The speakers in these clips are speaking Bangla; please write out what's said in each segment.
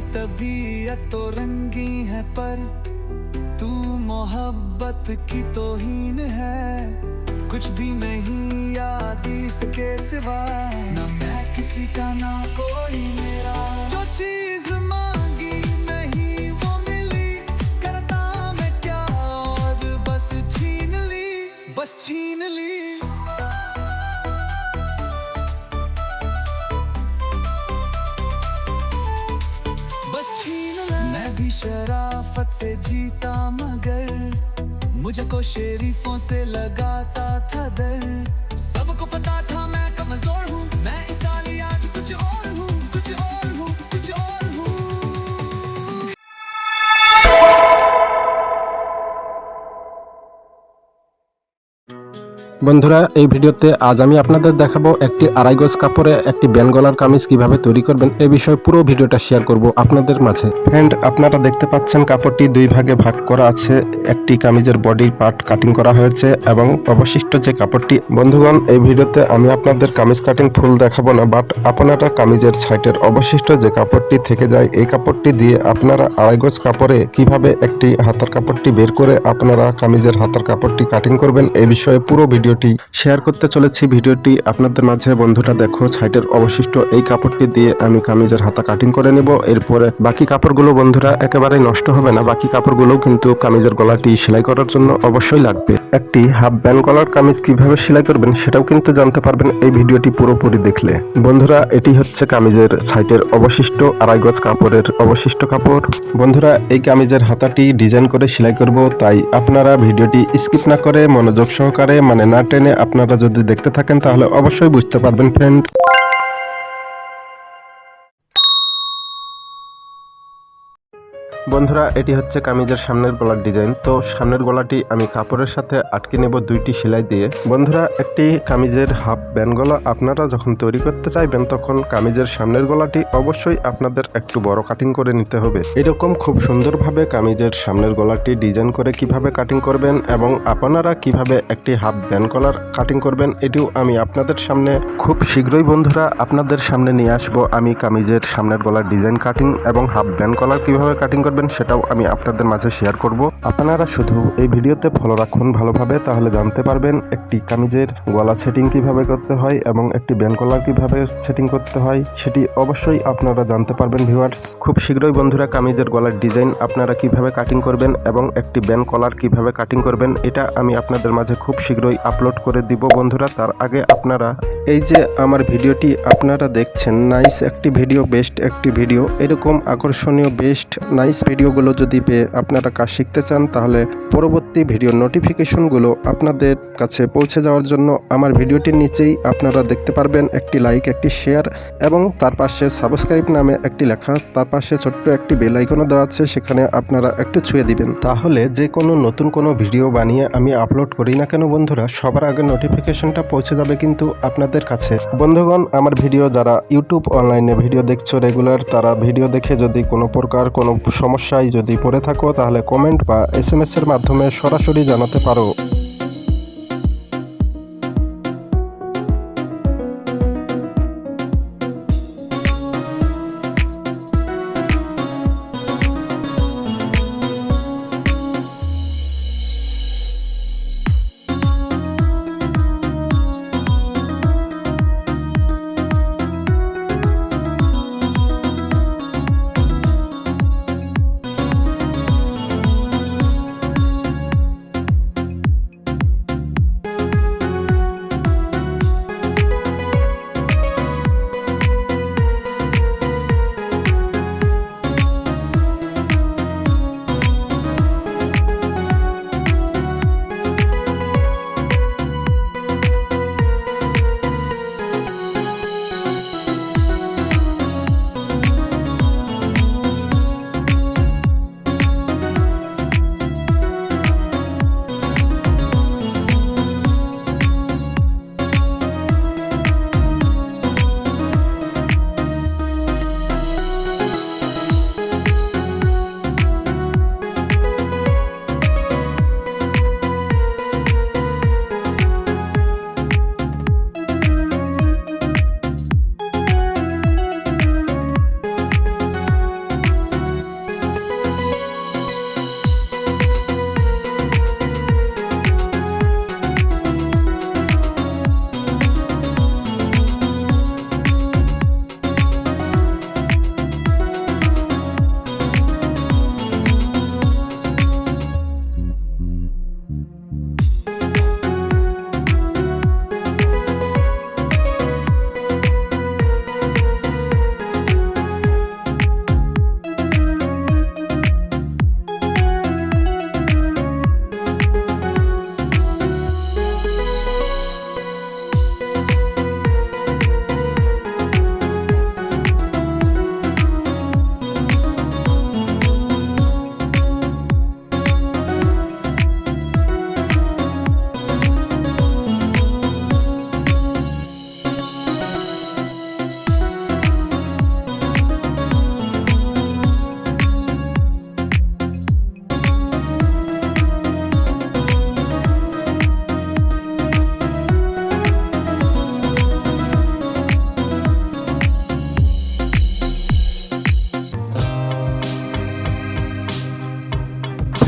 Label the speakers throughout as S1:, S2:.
S1: तबीयत तो रंगी है, पर तू मोहब्बत की तोहीन है। कुछ भी नहीं याद इसके सिवा। ना मैं किसी का, ना कोई मेरा। जो चीज़ शराफत से जीता मगर मुझको शेरीफों से लगाता था डर
S2: বন্ধুরা, এই ভিডিওতে আজ আমি আপনাদের দেখাবো একটি আড়াই গজ কাপড়ে একটি গলার কামিজ কীভাবে তৈরি করবেন। এই বিষয়ে পুরো ভিডিওটা শেয়ার করব আপনাদের মাঝে। ফ্রেন্ড আপনারা দেখতে পাচ্ছেন কাপড়টি দুই ভাগে ভাগ করা আছে। একটি কামিজের বডির পার্ট কাটিং করা হয়েছে এবং অবশিষ্ট যে কাপড়টি, বন্ধুগণ, এই ভিডিওতে আমি আপনাদের কামিজ কাটিং ফুল দেখাবো না বাট আপনারা কামিজের সাইটের অবশিষ্ট যে কাপড়টি থেকে যায়, এই কাপড়টি দিয়ে আপনারা আড়াই গজ কাপড়ে কীভাবে একটি হাতার কাপড়টি বের করে আপনারা কামিজের হাতার কাপড়টি কাটিং করবেন এই বিষয়ে পুরো ভিডিওটি শেয়ার করতে চলেছি। ভিডিওটি আপনাদের মাঝে বন্ধুরা দেখো, সাইটের অবশিষ্ট এই কাপড়টি দিয়ে আমি কামিজের হাতা কাটিং করে নেব। এরপরে বাকি কাপড়গুলো বন্ধুরা একেবারেই নষ্ট হবে না। বাকি কাপড়গুলো কিন্তু কামিজের গলাটি সেলাই করার জন্য অবশ্যই লাগবে। একটি হাফ ব্যান্ড গলার কামিজ কীভাবে সেলাই করবেন সেটাও কিন্তু জানতে পারবেন এই ভিডিওটি পুরোপুরি দেখলে। বন্ধুরা, এটি হচ্ছে কামিজের সাইটের অবশিষ্ট আড়াই গজ কাপড়ের অবশিষ্ট কাপড়। বন্ধুরা, এই কামিজের হাতাটি ডিজাইন করে সেলাই করব, তাই আপনারা ভিডিওটি স্কিপ না করে মনোযোগ সহকারে মানে না টেনে আপনারা যদি দেখতে থাকেন তাহলে অবশ্যই বুঝতে পারবেন ফ্রেন্ড বন্ধুরা, এটি হচ্ছে কামিজের সামনের গলার ডিজাইন। তো সামনের গলাটি আমি কাপড়ের সাথে আটকে নেব দুইটি সেলাই দিয়ে। বন্ধুরা, একটি কামিজের হাফ ব্যান্ড গলা আপনারা যখন তৈরি করতে চাইবেন, তখন কামিজের সামনের গলাটি অবশ্যই আপনাদের একটু বড় কাটিং করে নিতে হবে। এরকম খুব সুন্দরভাবে কামিজের সামনের গলাটি ডিজাইন করে কীভাবে কাটিং করবেন এবং আপনারা কীভাবে একটি হাফ ব্যান্ড গলার কাটিং করবেন, এটিও আমি আপনাদের সামনে। খুব শীঘ্রই বন্ধুরা, আপনাদের সামনে নিয়ে আসব আমি কামিজের সামনের গলার ডিজাইন কাটিং এবং হাফ ব্যান্ড গলার কীভাবে কাটিং করবেন। সেটাও আমি আপনাদের মাঝে শেয়ার করব। আপনারা শুধু এই ভিডিওতে ফলো রাখুন ভালোভাবে, তাহলে জানতে পারবেন একটি কামিজের গলা সেটিং কীভাবে করতে হয় এবং একটি ব্যান্ড কলার কীভাবে সেটিং করতে হয়, সেটি অবশ্যই আপনারা জানতে পারবেন ভিউয়ার্স খুব শীঘ্রই বন্ধুরা, কামিজের গলার ডিজাইন আপনারা কীভাবে কাটিং করবেন এবং একটি ব্যান্ড কলার কীভাবে কাটিং করবেন, এটা আমি আপনাদের মাঝে খুব শীঘ্রই আপলোড করে দিব বন্ধুরা। তার আগে আপনারা এই যে আমার ভিডিওটি আপনারা দেখছেন নাইস একটি ভিডিও বেস্ট একটি ভিডিও এরকম আকর্ষণীয় বেস্ট নাইস ভিডিওগুলো যদি পেয়ে আপনারা কাজ শিখতে চান, তাহলে পরবর্তী ভিডিও নোটিফিকেশনগুলো আপনাদের কাছে পৌঁছে যাওয়ার জন্য আমার ভিডিওটির নিচেই আপনারা দেখতে পারবেন একটি লাইক একটি শেয়ার এবং তার পাশে সাবস্ক্রাইব নামে একটি লেখা, তার পাশে ছোট্ট একটি বেল আইকনও দেওয়া আছে, সেখানে আপনারা একটু ছুঁয়ে দিবেন। তাহলে যে কোনো নতুন কোনো ভিডিও বানিয়ে আমি আপলোড করি না কেন বন্ধুরা, সবার আগে নোটিফিকেশনটা পৌঁছে যাবে কিন্তু আপনাদের কাছে। বন্ধুগণ, আমার ভিডিও যারা ইউটিউব অনলাইনে ভিডিও দেখছ রেগুলার, তারা ভিডিও দেখে যদি কোনো প্রকার কোনো সমস্যায় যদি পড়ে থাকো, তাহলে কমেন্ট বা এস এর মাধ্যমে সরাসরি জানাতে পারো।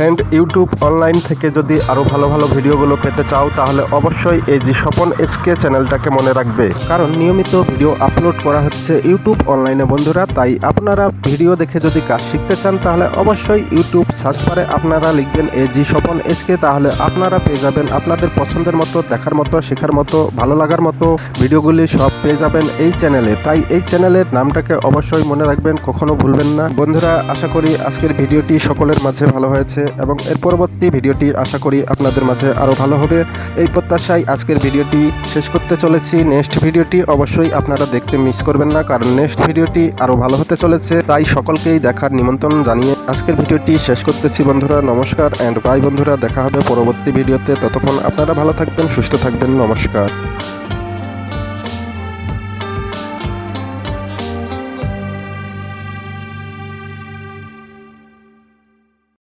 S2: ফ্রেন্ড ইউটিউব অনলাইন থেকে যদি আরও ভালো ভালো ভিডিওগুলো পেতে চাও, তাহলে অবশ্যই এই জি স্বপন এসকে চ্যানেলটাকে মনে রাখবে। কারণ নিয়মিত ভিডিও আপলোড করা হচ্ছে ইউটিউব অনলাইনে বন্ধুরা, তাই আপনারা ভিডিও দেখে যদি কাজ শিখতে চান, তাহলে অবশ্যই ইউটিউব সার্চ বারে আপনারা লিখবেন এ জি স্বপন এসকে তাহলে আপনারা পেয়ে যাবেন আপনাদের পছন্দের মতো, দেখার মতো, শেখার মতো, ভালো লাগার মতো ভিডিওগুলি সব পেয়ে যাবেন এই চ্যানেলে। তাই এই চ্যানেলের নামটাকে অবশ্যই মনে রাখবেন, কখনো ভুলবেন না। বন্ধুরা, আশা করি আজকের ভিডিওটি সকলের মাঝে ভালো হয়েছে। এবং এর পরবর্তী ভিডিওটি আশা করি আপনাদের মাঝে আরও ভালো হবে। এই প্রত্যাশায় আজকের ভিডিওটি শেষ করতে চলেছি। নেক্সট ভিডিওটি অবশ্যই আপনারা দেখতে মিস করবেন না, কারণ নেক্সট ভিডিওটি আরও ভালো হতে চলেছে। তাই সকলকেই দেখার নিমন্ত্রণ জানিয়ে আজকের ভিডিওটি শেষ করতেছি বন্ধুরা। নমস্কার অ্যান্ড বাই বন্ধুরা। দেখা হবে পরবর্তী ভিডিওতে। ততক্ষণ আপনারা ভালো থাকবেন, সুস্থ থাকবেন। নমস্কার।